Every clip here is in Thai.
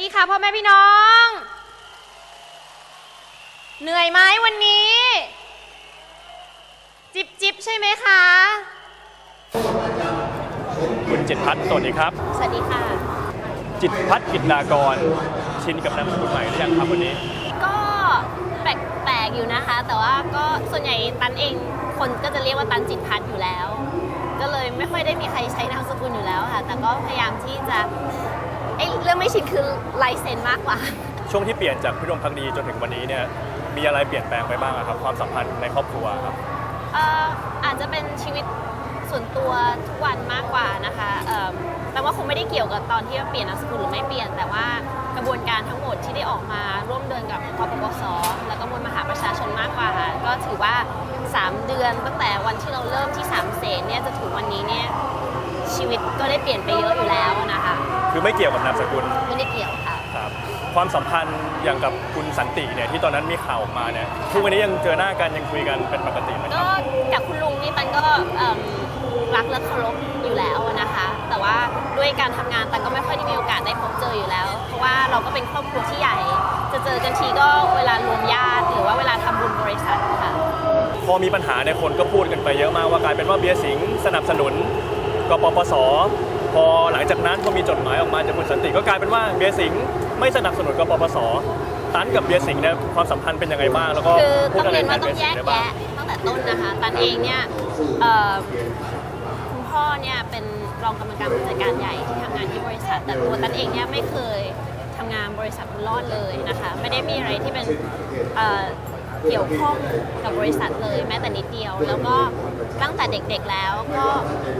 ดีค่ะพ่อแม่พี่น้อง เหนื่อยไหมวันนี้ จิบจิบใช่ไหมคะ คุณจิตรพัฒน์สวัสดีครับ สวัสดีค่ะ จิตรพัฒน์กิจนากร ชินกับนามสกุลใหม่หรือยังครับวันนี้ ก็แปลกๆอยู่นะคะ แต่ว่าก็ส่วนใหญ่ตันเองคนก็จะเรียกว่าตันจิตพัฒน์อยู่แล้ว ก็เลยไม่ค่อยได้มีใครใช้นามสกุลอยู่แล้วค่ะ แต่ก็พยายามที่จะ ไอ้เรื่องไม่ชินคือลายเซ็นมากกว่า ช่วงที่เปลี่ยนจากพิรมพักดีจนถึงวันนี้เนี่ยมีอะไรเปลี่ยนแปลงไปบ้างอะครับ ความสัมพันธ์ในครอบครัวครับ เอ่ออาจจะเป็นชีวิตส่วนตัวทุกวันมากกว่านะคะเอิ่มแต่ว่าคงไม่ได้เกี่ยวกับตอนที่ว่าเปลี่ยนนามสกุลหรือไม่เปลี่ยน แต่ว่ากระบวนการทั้งหมดที่ได้ออกมาร่วมเดินกับกปปสแล้วก็มวลมหาประชาชนมากกว่าค่ะก็ถือว่า 3 เดือนตั้งแต่วันที่เราเริ่มที่3เสนเนี่ยจะถึงวันนี้เนี่ย ชีวิตก็ได้เปลี่ยนไปเยอะอยู่แล้วนะคะคือไม่เกี่ยวกับนามสกุลไม่ได้เกี่ยวค่ะครับความสัมพันธ์อย่างกับคุณสันติเนี่ยที่ตอนนั้นมีข่าวออกมาเนี่ยทุกวันนี้ยังเจอหน้ากันยังคุยกันเป็นปกติไหมคก็รับกับคุณลุงนี่ตันก็เอิ่มรักและเคารพอยู่แล้วนะคะ แต่ว่าด้วยการทำงานตันก็ไม่ค่อยได้มีโอกาสได้พบเจออยู่แล้ว เพราะว่าเราก็เป็นครอบครัวที่ใหญ่ จะเจอกันทีก็เวลารวมญาติหรือว่าเวลาทำบุญบริษัทค่ะพอมีปัญหาเนี่ยคนก็พูดกันไปเยอะมากว่ากลายเป็นว่าเบียร์สิงห์สนับสนุน กปปสพอหลังจากนั้นพอมีจดหมายออกมาจากคุณสันติก็กลายเป็นว่าเบียร์สิงห์ไม่สนับสนุนกปปสตันกับเบียร์สิงห์เนี่ยความสัมพันธ์เป็นยังไงบ้างแล้วก็คือพูดต้องอะไรเรียนแทว่านต้เบีอยงร์แยสิงกห์ได้บ้าง แยะตั้งแต่ต้นนะคะ ตันเองเนี่ยเอ่อคุณพ่อเนี่ยเป็นรองกรรมการผู้จัดการใหญ่ที่ทำงานที่บริษัท แต่ตัวตันเองเนี่ยไม่เคยทำงานบริษัทบุญรอดเลยนะคะ ไม่ได้มีอะไรที่เป็นเอ่อเกี่ยวข้องกับบริษัทเลยแม้แต่นิดเดียว แล้วก็ ตั้งแต่เด็กๆแล้ว ก็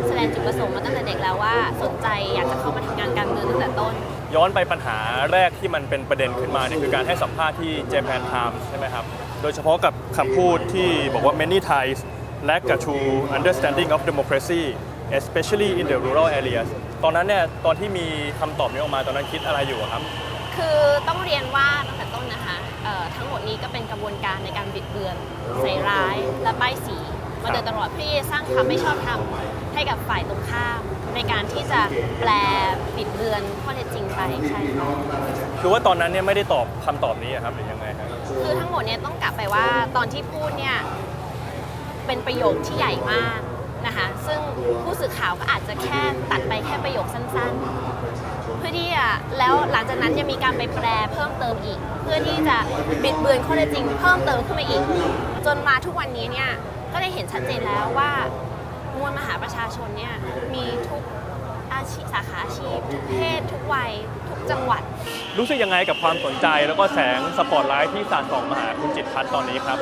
แสดงจุดประสงค์มาตั้งแต่เด็กแล้วว่า สนใจอยากจะเข้ามาทำงานการเมืองตั้งแต่ต้น ย้อนไปปัญหาแรกที่มันเป็นประเด็นขึ้นมาเนี่ยคือการให้สัมภาษณ์ที่ Japan Times ใช่ไหมครับ โดยเฉพาะกับคำพูดที่บอกว่า many Thais lack a true understanding of democracy especially in the rural areas ตอนนั้นเนี่ยตอนที่มีคำตอบนี้ออกมาตอนนั้นคิดอะไรอยู่อะครับ คือต้องเรียนว่าตั้งแต่ต้นนะคะเอ่อทั้งหมดนี้ก็เป็นกระบวนการในการบิดเบือนใส่ร้ายและป้ายสี มาโดยตลอดเพื่อที่จะสร้างความไม่ชอบธรรมให้กับฝ่ายตรงข้าม ในการที่จะแปลบิดเบือนข้อเท็จจริงไปใช่ค่ะคือว่าตอนนั้นเนี่ยไม่ได้ตอบคำตอบนี้อะครับหรือยังไงครับคือทั้งหมดเนี่ยต้องกลับไปว่าตอนที่พูดเนี่ยเป็นประโยคที่ใหญ่มากนะคะ ซึ่งผู้สื่อข่าวก็อาจจะแค่ตัดไปแค่ประโยคสั้นๆ เพื่อที่จะแล้วหลังจากนั้นยังมีการไปแปลเพิ่มเติมอีก เพื่อที่จะบิดเบือนข้อเท็จจริง เพิ่มเติมขึ้นมาอีก จนมาทุกวันนี้เนี่ย ก็ได้เห็นชัดเจนแล้วว่ามวลมหาประชาชนเนี่ยมีทุกอาชีพสาขาอาชีพ ทุกเพศ ทุกวัย ทุกจังหวัด รู้สึกยังไงกับความสนใจแล้วก็แสงสปอตไลท์ที่สาดส่องมาหาคุณจิตรพัฒน์ตอนนี้ครับ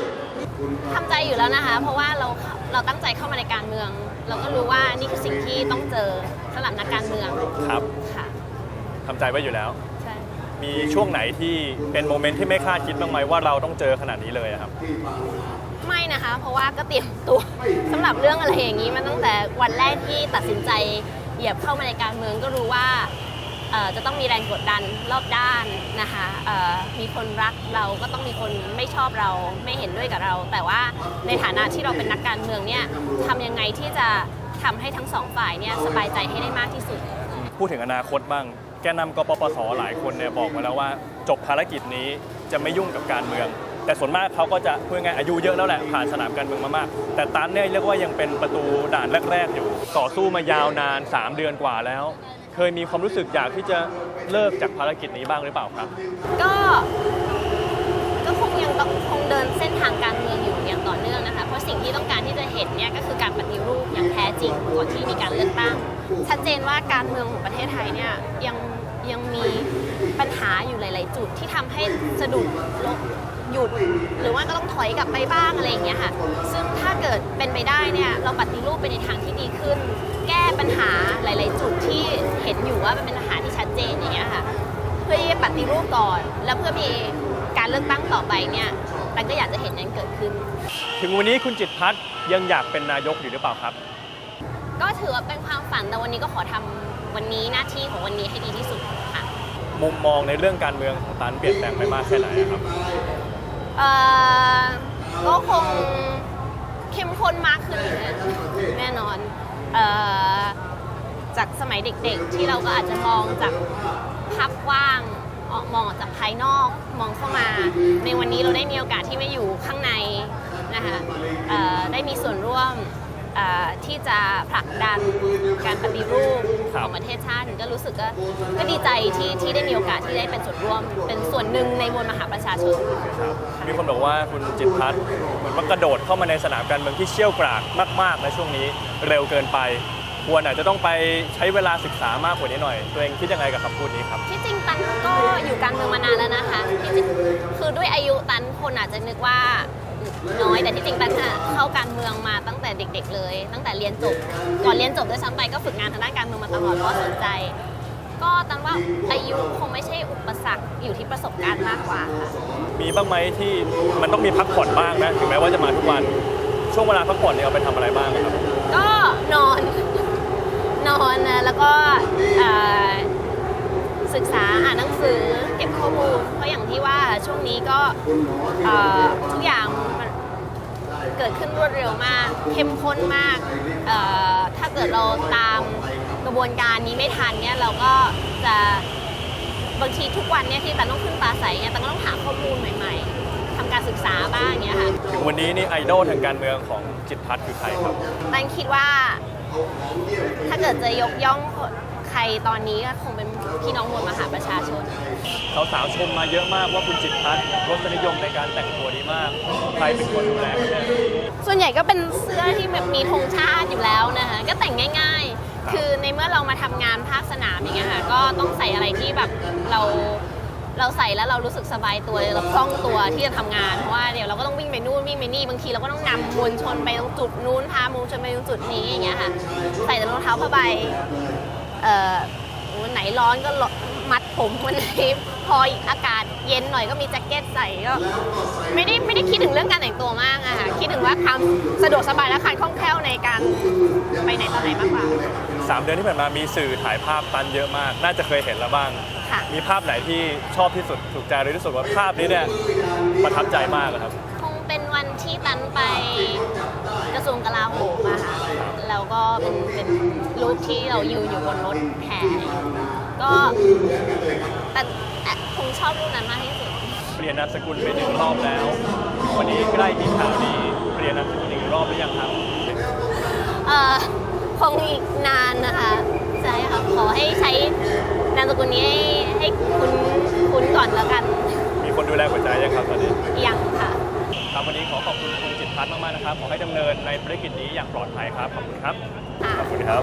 ทำใจอยู่แล้วนะคะ เพราะว่าเราเราตั้งใจเข้ามาในการเมือง เราก็รู้ว่านี่คือสิ่งที่ต้องเจอสำหรับนักการเมืองครับค่ะทำใจไว้อยู่แล้วใช่มีช่วงไหนที่เป็นโมเมนต์ที่ไม่คาดคิดบ้างไหมว่าเราต้องเจอขนาดนี้เลยอะครับ ไม่นะคะ เพราะว่าก็เตรียมตัวสำหรับเรื่องอะไรอย่างนี้มาตั้งแต่วันแรกที่ตัดสินใจเหยียบเข้ามาในการเมืองก็รู้ว่าจะต้องมีแรงกดดันรอบด้านนะคะมีคนรักเราก็ต้องมีคนไม่ชอบเราไม่เห็นด้วยกับเรา แต่ว่าในฐานะที่เราเป็นนักการเมืองเนี่ยทำยังไงที่จะทำให้ทั้งสองฝ่ายเนี่ยสบายใจให้ได้มากที่สุด พูดถึงอนาคตบ้าง แกนนำกปปสหลายคนเนี่ยบอกมาแล้วว่า จบภารกิจนี้จะไม่ยุ่งกับการเมือง แต่ส่วนมากเขาก็จะพูดง่ายอายุเยอะแล้วแหละผ่านสนามการเมืองมามาก แต่ตันเนี่ยเรียกว่ายังเป็นประตูด่านแรก ๆ อยู่ต่อสู้มายาวนาน 3 เดือนกว่าแล้ว เคยมีความรู้สึกอยากที่จะเลิกจากภารกิจนี้บ้างหรือเปล่าครับ ก็ก็คงยังต้องคงเดินเส้นทางการเมืองอยู่อย่างต่อเนื่องนะคะ เพราะสิ่งที่ต้องการที่จะเห็นเนี่ยก็คือการปฏิรูปอย่างแท้จริงก่อนที่มีการเลือกตั้ง ชัดเจนว่าการเมืองของประเทศไทยเนี่ยยังยังมีปัญหาอยู่หลาย ๆ จุดที่ทำให้สะดุดลง หยุด หรือว่าก็ต้องถอยกลับไปบ้างอะไรอย่างเงี้ยค่ะ ซึ่งถ้าเกิดเป็นไปได้เนี่ยเราปฏิรูปไปในทางที่ดีขึ้น แก้ปัญหาหลาย ๆ จุดที่เห็นอยู่ว่ามันเป็นปัญหาที่ชัดเจนอย่างเงี้ยค่ะ เพื่อที่จะปฏิรูปก่อน แล้วเพื่อมีการเลือกตั้งต่อไปเนี่ยแต่ก็อยากจะเห็นนั้นเกิดขึ้น ถึงวันนี้คุณจิตรพัฒน์ยังอยากเป็นนายกอยู่หรือเปล่าครับ ก็ถือว่าเป็นความฝันแต่วันนี้ก็ขอทำวันนี้หน้าที่ของวันนี้ให้ดีที่สุดค่ะ มุมมองในเรื่องการเมืองของตันเปลี่ยนแปลงไปมากแค่ไหนครับ เอ่อก็คงเข้มข้นมากขึ้นอยู่นะแน่นอนเอ่อจากสมัยเด็กๆ ที่เราก็อาจจะมองจากภาพกว้างออกมองออกจากภายนอกมองเข้ามา ในวันนี้เราได้มีโอกาสที่ไม่อยู่ข้างในนะคะได้มีส่วนร่วม อ่อที่จะผลักดันการปฏิรูปครัขบ องประเทศชาติก็รู้สึกก็ก็ดีใจที่ที่ได้มีโอกาสที่ได้เป็นส่วนร่วม เป็นส่วนหนึ่งในมวลมหาประชาชน ครับมีคนบอกว่าคุณจิตรพัฒน์เหมือนว่ากระโดดเข้ามาในสนามการเมืองที่เชี่ยวกรากมากๆในช่วงนี้เร็วเกินไป ควรอาจจะต้องไปใช้เวลาศึกษามากกว่านี้หน่อย ตัวเองคิดยังไงกับคำพูดนี้ครับ ที่จริงตันก็อยู่การเมืองมานานแล้วนะคะที่จริงคือด้วยอายุตันคนอาจจะนึกว่า น้อยแต่ที่จริงตันน่ะเข้าการเมืองมาตั้งแต่เด็ก ๆ เลย ตั้งแต่เรียนจบก่อนเรียนจบด้วยซ้ำไปก็ฝึกงานทางด้านการเมืองมาตลอดเพราะสนใจ ก็ตันว่าอายุคงไม่ใช่อุปสรรคอยู่ที่ประสบการณ์มากกว่าค่ะมีบ้างไหมที่มันต้องมีพักผ่อนบ้างนะถึงแม้ว่าจะมาทุกวันช่วงเวลาพักผ่อนเนี่ยเอาไปทำอะไรบ้างครับก็นอน นอนนะแล้วก็เอ่อศึกษาอ่านหนังสือ เก็บข้อมูลเพราะอย่างที่ว่าช่วงนี้ก็เอ่อทุกอย่างมันเกิดขึ้นรวดเร็วมาก เข้มข้นมากเอ่อถ้าเกิดเราตามกระบวนการนี้ไม่ทันเนี่ยเราก็จะบางทีทุกวันเนี่ยที่ตันต้องขึ้นปลาใสเนี่ยตันก็ต้องหาข้อมูลใหม่ ๆทำการศึกษาบ้างเนี่ยค่ะถึงวันนี้นี่ไอดอลทางการเมืองของจิตรพัฒน์คือใครครับตันคิดว่าถ้าเกิดจะยกย่อง ใครตอนนี้ก็คงเป็นพี่น้องมวลมหาประชาชน สาวๆชมมาเยอะมากว่าคุณจิตรพัฒน์รสนิยมในการแต่งตัวดีมาก ใครเป็นคนดูแลครับเนี่ยส่วนใหญ่ก็เป็นเสื้อที่แบบมีธงชาติอยู่แล้วนะคะก็แต่งง่าย ๆ คือในเมื่อเรามาทำงานภาคสนามอย่างเงี้ยค่ะก็ต้องใส่อะไรที่แบบเราเราใส่แล้วเรารู้สึกสบายตัวเราคล่องตัวที่จะทำงานเพราะว่าเดี๋ยวเราก็ต้องวิ่งไปนู่นวิ่งไปนี่บางทีเราก็ต้องนำมวลชนไปตรงจุดนู้นพามวลชนไปตรงจุดนี้อย่างเงี้ยค่ะใส่แต่รองเท้าผ้าใบ เอ่อวันไหนร้อนก็มัดผมวันไหนพออากาศเย็นหน่อยก็มีแจ็คเก็ตใส่ก็ไม่ได้ไม่ได้คิดถึงเรื่องการแต่งตัวมากอะค่ะคิดถึงว่าความสะดวกสบายและการคล่องแคล่วในการไปไหนตอนไหนมากกว่า สามเดือนที่ผ่านมามีสื่อถ่ายภาพตันเยอะมาก น่าจะเคยเห็นแล้วบ้าง ค่ะ มีภาพไหนที่ชอบที่สุดถูกใจเลยที่สุดว่าภาพนี้เนี่ยประทับใจมากอะครับคงเป็ นวันที่ตันไปกระทรวงกลาโหมอะค่ะแล้วก็เป็นเป็นรูปที่เรายืนอยู่บนรถแห่ก็แต่แต่คงชอบรูปนั้นมากที่สุด เปลี่ยนนามสกุลไปหนึ่งรอบแล้ว วันนี้ใกล้มีข่าวดีเปลี่ยนนามสกุลอีกรอบหรือยังครับเอ่อคงอีกนานนะคะใช่ค่ะขอให้ใช้นามสกุลนี้ให้ให้คุ้นคุ้นก่อนแล้วกัน น์มากๆนะครับ ขอให้ดำเนินในภารกิจนี้อย่างปลอดภัยครับ ขอบคุณครับค่ะขอบคุณครับ